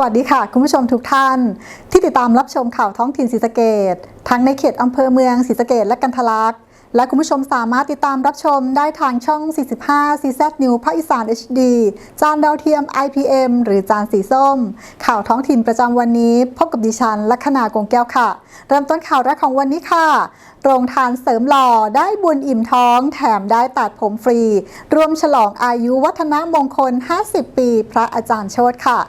วัสดีค่ะ คุณผู้ชมทุกท่าน ที่ติดตามรับชมข่าวท้องถิ่นศรีสะเกดทั้งในเขตอำเภอเมืองศรีสะเกดและกันทลักษ์และคุณผู้ชมสามารถติดตามรับชมได้ทางช่อง 45 CZ New ภาคอีสาน HD จานดาวเทียม IPM หรือจานสีส้ม ข่าวท้องถิ่นประจำวันนี้ พบกับดิฉันลัคนากงแก้วค่ะ เริ่มต้นข่าวแรกของวันนี้ค่ะ โรงทานเสริมหล่อได้บุญอิ่มท้อง แถมได้ตัดผมฟรี รวมฉลองอายุวัฒนมงคล 50 ปี พระอาจารย์โชตค่ะ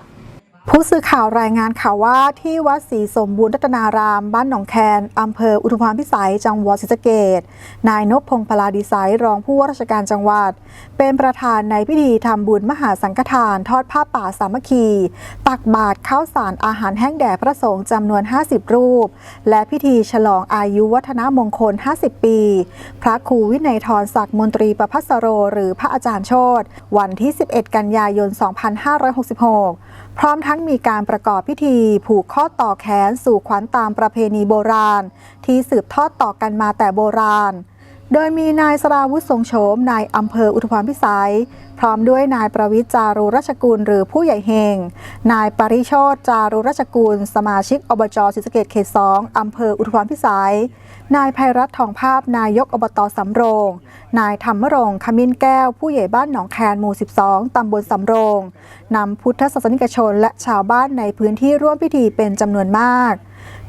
ผู้สื่อข่าวรายงานข่าวว่าที่วัดศรีสมบูรณ์รัตนาราม บ้านหนองแคนอำเภออุทุมพรพิสัย จังหวัดศรีสะเกดนายนพพงศ์พลาดีไซรองผู้ว่าราชการจังหวัด เป็นประธานในพิธีทำบุญมหาสังฆทาน ทอดผ้าป่าสามัคคี ตักบาตรข้าวสารอาหารแห้งแด่พระสงฆ์จำนวน 50 รูป และพิธีฉลองอายุวัฒนมงคล 50 ปี พระครูวินัยทรศักดิ์มนตรีประพัสโร หรือพระอาจารย์โชตวันที่ 11 กันยายน 2566 พร้อมทั้งมีการประกอบพิธีผูกข้อต่อแขนสู่ขวัญตามประเพณีโบราณ ที่สืบทอดต่อกันมาแต่โบราณ โดยมีนายสราวุธทรงโฉมนายอำเภออุทุมพรพิสัย พร้อมด้วยนายประวิทย์จารุราชกุลหรือผู้ใหญ่เฮง นายปริโชตจารุราชกุล สมาชิกอบจศรีสะเกดเขตสองอำเภออุทุมพรพิสัย นายภัยรัตน์ทองภาพนายกอบตสำโรง นายธรรมรงค์ขมิ้นแก้ว ผู้ใหญ่บ้านหนองแคนหมู่ 12 ตำบลสำโรงนำพุทธศาสนิกชนและชาวบ้านในพื้นที่ร่วมพิธีเป็นจำนวนมาก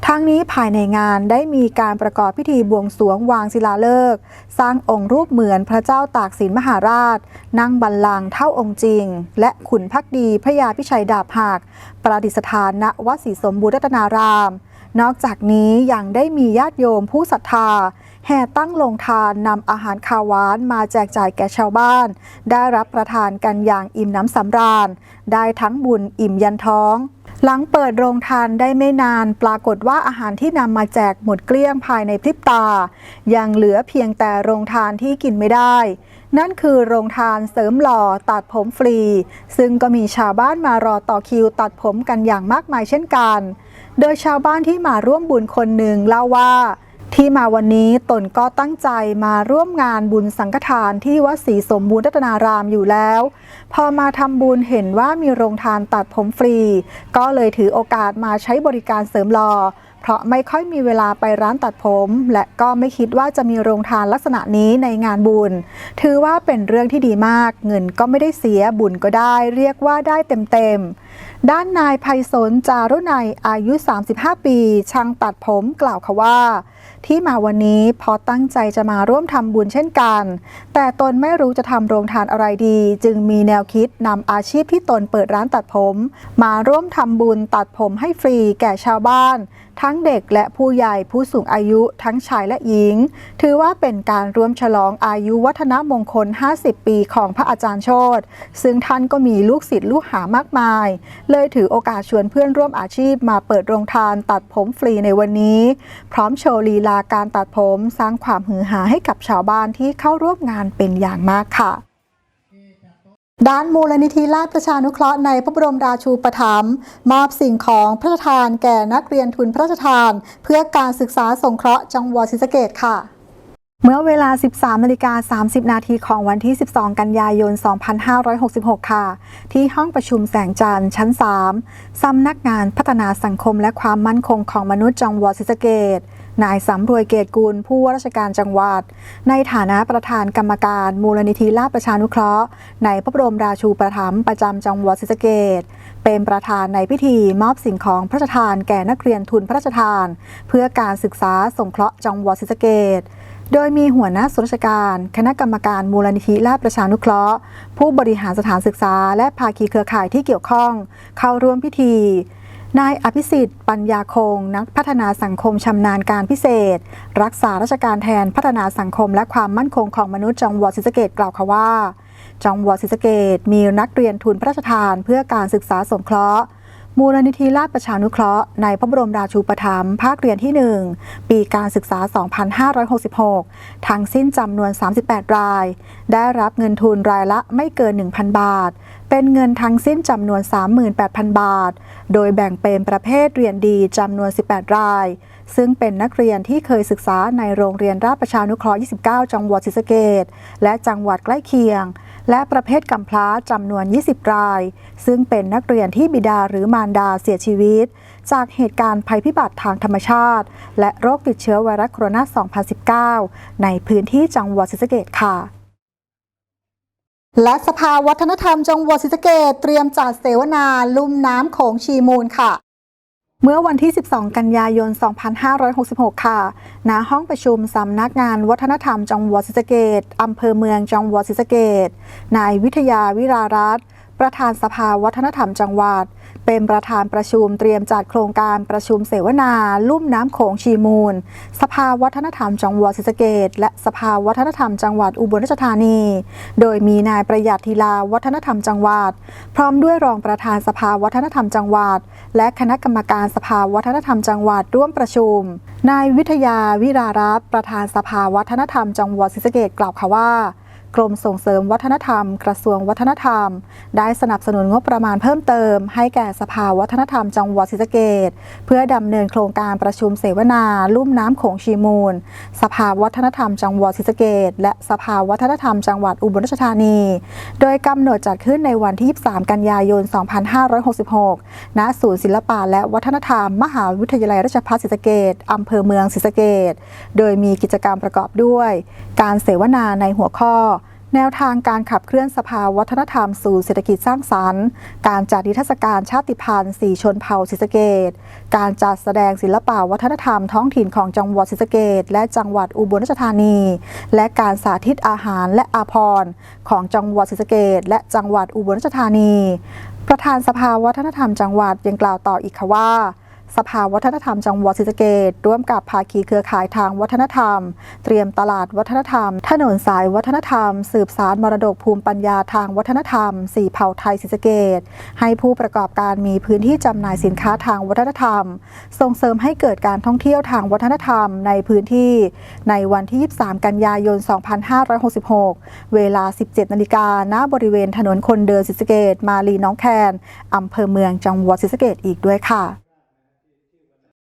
ทั้งนี้ภายในงานได้มีการประกอบพิธีบวงสรวงวางศิลาฤกษ์สร้างองค์รูปเหมือนพระเจ้าตากสินมหาราช นั่งบัลลังก์เท่าองค์จริง และขุนพักดีพระยาพิชัยดาบหัก ประดิษฐานณวัดศรีสมบูรณาราม นอกจากนี้ยังได้มีญาติโยมผู้ศรัทธา แห่ตั้งโรงทานนำอาหารคาวหวานมาแจกจ่ายแก่ชาวบ้าน ได้รับประทานกันอย่างอิ่มน้ำสำราญ ได้ทั้งบุญอิ่มยันท้อง หลังเปิดโรงทานได้ไม่นาน ปรากฏว่าอาหารที่นำมาแจกหมดเกลี้ยงภายในพริบตา ยังเหลือเพียงแต่โรงทานที่กินไม่ได้ นั่นคือโรงทานเสริมหล่อตัดผมฟรี ซึ่งก็มีชาวบ้านมารอต่อคิวตัดผมกันอย่างมากมายเช่นกัน โดยชาวบ้านที่มาร่วมบุญคนหนึ่งเล่าว่า ที่มาวันนี้ตนก็ตั้งใจมาร่วมงานบุญสังฆทานที่วัดศรีสมบูรณ์รัตนารามอยู่แล้ว พอมาทำบุญเห็นว่ามีโรงทานตัดผมฟรี ก็เลยถือโอกาสมาใช้บริการเสริมหล่อ เพราะไม่ค่อยมีเวลาไปร้านตัดผม และก็ไม่คิดว่าจะมีโรงทานลักษณะนี้ในงานบุญ ถือว่าเป็นเรื่องที่ดีมาก เงินก็ไม่ได้เสียบุญก็ได้ เรียกว่าได้เต็มๆ ด้านนายภัยสนจารุณัยอายุ 35 ปี ช่างตัดผมกล่าวค่ะว่า ที่มาวันนี้พอตั้งใจจะมาร่วมทำบุญเช่นกัน แต่ตนไม่รู้จะทำโรงทานอะไรดี จึงมีแนวคิดนำอาชีพที่ตนเปิดร้านตัดผม มาร่วมทำบุญตัดผมให้ฟรีแก่ชาวบ้านทั้งเด็กและผู้ใหญ่ผู้สูงอายุทั้งชายและหญิง ถือว่าเป็นการร่วมฉลองอายุวัฒนมงคล 50 ปีของพระอาจารย์โชตซึ่งท่านก็มีลูกศิษย์ลูกหามากมาย เลยถือโอกาสชวนเพื่อนร่วมอาชีพมาเปิดโรงทานตัดผมฟรีในวันนี้ พร้อมโชว์ลีลาการตัดผม สร้างความหือหาให้กับชาวบ้านที่เข้าร่วมงานเป็นอย่างมากค่ะ ด้านมูลนิธิราชประชานุเคราะห์ในพระบรมราชูปถัมภ์มอบสิ่งของพระราชทานแก่นักเรียนทุนพระราชทาน เพื่อการศึกษาสงเคราะห์จังหวัดศรีสะเกษค่ะเมื่อเวลา 13นาฬิกา30 นาทีของวันที่ 12 กันยายน 2566 ค่ะ ที่ห้องประชุมแสงจันทร์ชั้น 3 สำนักงานพัฒนาสังคมและความมั่นคงของมนุษย์จังหวัดศรีสะเกษ นายสำรวยเกตกุลผู้ว่าราชการจังหวัด ในฐานะประธานกรรมการมูลนิธิราชประชานุเคราะห์ ในพระบรมราชูปถัมภ์ประจำจังหวัดศรีสะเกษเป็นประธานในพิธีมอบสิ่งของพระราชทานแก่นักเรียนทุนพระราชทาน เพื่อการศึกษาสงเคราะห์จังหวัดศรีสะเกษโดยมีหัวหน้าส่วนราชการ คณะกรรมการมูลนิธิราชประชานุเคราะห์ ผู้บริหารสถานศึกษา และภาคีเครือข่ายที่เกี่ยวข้อง เข้าร่วมพิธี นายอภิสิทธิ์ ปัญญาคง นักพัฒนาสังคมชำนาญการพิเศษ รักษาราชการแทนพัฒนาสังคมและความมั่นคงของมนุษย์จังหวัดศรีสะเกดกล่าวค่ะว่า จังหวัดศรีสะเกดมีนักเรียนทุนพระราชทาน เพื่อการศึกษาสงเคราะห์ มูลนิธิราชประชานุเคราะห์ในพระบรมราชูปถัมภ์ภาคเรียนที่ 1 ปีการศึกษา 2566 ทั้งสิ้นจำนวน 38 ราย ได้รับเงินทุนรายละไม่เกิน 1,000 บาท เป็นเงินทั้งสิ้นจำนวน 38,000 บาท โดยแบ่งเป็นประเภทเรียนดีจำนวน 18 ราย ซึ่งเป็นนักเรียนที่เคยศึกษาในโรงเรียนราชประชานุเคราะห์ 29 จังหวัดศรีสะเกษและจังหวัดใกล้เคียง และประเภทกำพร้าจำนวน 20 ราย ซึ่งเป็นนักเรียนที่บิดาหรือมารดาเสียชีวิต จากเหตุการณ์ภัยพิบัติทางธรรมชาติ และโรคติดเชื้อไวรัสโคโรนา 2019 ในพื้นที่จังหวัดศรีสะเกษค่ะและสภาวัฒนธรรมจังหวัดศรีสะเกษเตรียมจัดเสวนาลุ่มน้ำโขงชีมูลค่ะ เมื่อวันที่ 12 กันยายน 2566 ค่ะ ณ ห้องประชุมสำนักงานวัฒนธรรมจังหวัดศรีสะเกดอำเภอเมืองจังหวัดศรีสะเกดนายวิทยาวิรารัตน์ ประธานสภาวัฒนธรรมจังหวัด เป็นประธานประชุมเตรียมจัดโครงการประชุมเสวนา ลุ่มน้ำโขงชีมูล สภาวัฒนธรรมจังหวัดศรีสะเกษและสภาวัฒนธรรมจังหวัดอุบลราชธานี โดยมีนายประหยัดธีลาวัฒนธรรมจังหวัด พร้อมด้วยรองประธานสภาวัฒนธรรมจังหวัด และคณะกรรมการสภาวัฒนธรรมจังหวัดร่วมประชุม นายวิทยาวิรารัตนประธานสภาวัฒนธรรมจังหวัดศรีสะเกษกล่าวค่ะว่า กรมส่งเสริมวัฒนธรรม กระทรวงวัฒนธรรม ได้สนับสนุนงบประมาณเพิ่มเติม ให้แก่สภาวัฒนธรรมจังหวัดศรีสะเกษเพื่อดำเนินโครงการประชุมเสวนา ลุ่มน้ำโขงชีมูล สภาวัฒนธรรมจังหวัดศรีสะเกษและสภาวัฒนธรรมจังหวัดอุบลราชธานี โดยกำหนดจัดขึ้นในวันที่ 23 กันยายน 2566 ณ ศูนย์ศิลปะและวัฒนธรรม มหาวิทยาลัยราชภัฏศรีสะเกษอำเภอเมืองศรีสะเกษโดยมีกิจกรรมประกอบด้วย การเสวนาในหัวข้อ แนวทางการขับเคลื่อนสภาวัฒนธรรมสู่เศรษฐกิจสร้างสรรค์ การจัดนิทรรศการชาติพันธุ์สี่ชนเผ่าศรีสเกดการจัดแสดงศิลปะวัฒนธรรมท้องถิ่นของจังหวัดศรีสเกดและจังหวัดอุบลราชธานี และการสาธิตอาหารและอาภรณ์ของจังหวัดศรีสเกดและจังหวัดอุบลราชธานี ประธานสภาวัฒนธรรมจังหวัดยังกล่าวต่ออีกค่ะว่า สภาวัฒนธรรมจังหวัดศรีสะเกษร่วมกับภาคีเครือข่ายทางวัฒนธรรม เตรียมตลาดวัฒนธรรม ถนนสายวัฒนธรรม สืบสารมรดกภูมิปัญญาทางวัฒนธรรมสี่เผ่าไทยศรีสะเกษให้ผู้ประกอบการมีพื้นที่จำหน่ายสินค้าทางวัฒนธรรม ส่งเสริมให้เกิดการท่องเที่ยวทางวัฒนธรรมในพื้นที่ ในวันที่ 23 กันยายน 2566 เวลา 17 นาฬิกาณบริเวณถนนคนเดินศรีสะเกษมาลีน้องแคนอำเภอเมืองจังหวัดศรีสะเกษอีกด้วยค่ะ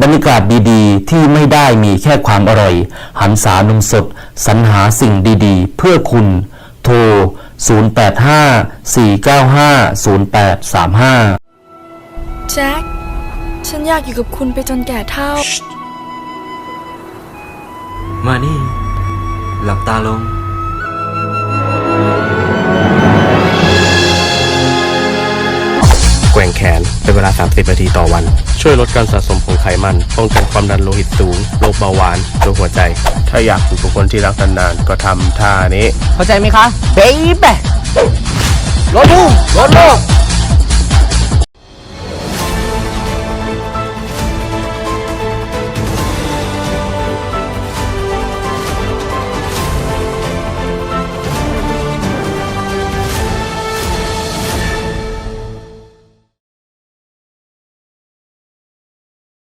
บรรยากาศดีๆ ที่ไม่ได้มีแค่ความอร่อย หันษานมสด สรรหาสิ่งดีๆ เพื่อคุณ โทร 0854950835 แจ็ค ฉันอยากอยู่กับคุณไปจนแก่เท่า มานี่ หลับตาลง งแขน เป็นเวลา 30 นาทีต่อวัน ช่วยลดการสะสมของไขมัน ป้องกันความดันโลหิตสูง โรคเบาหวานโรคหัวใจ ถ้าอยากอยู่กับคนที่รักนานๆ ก็ทำท่านี้ เข้าใจไหมคะเบ๊บรถลูกรถลูก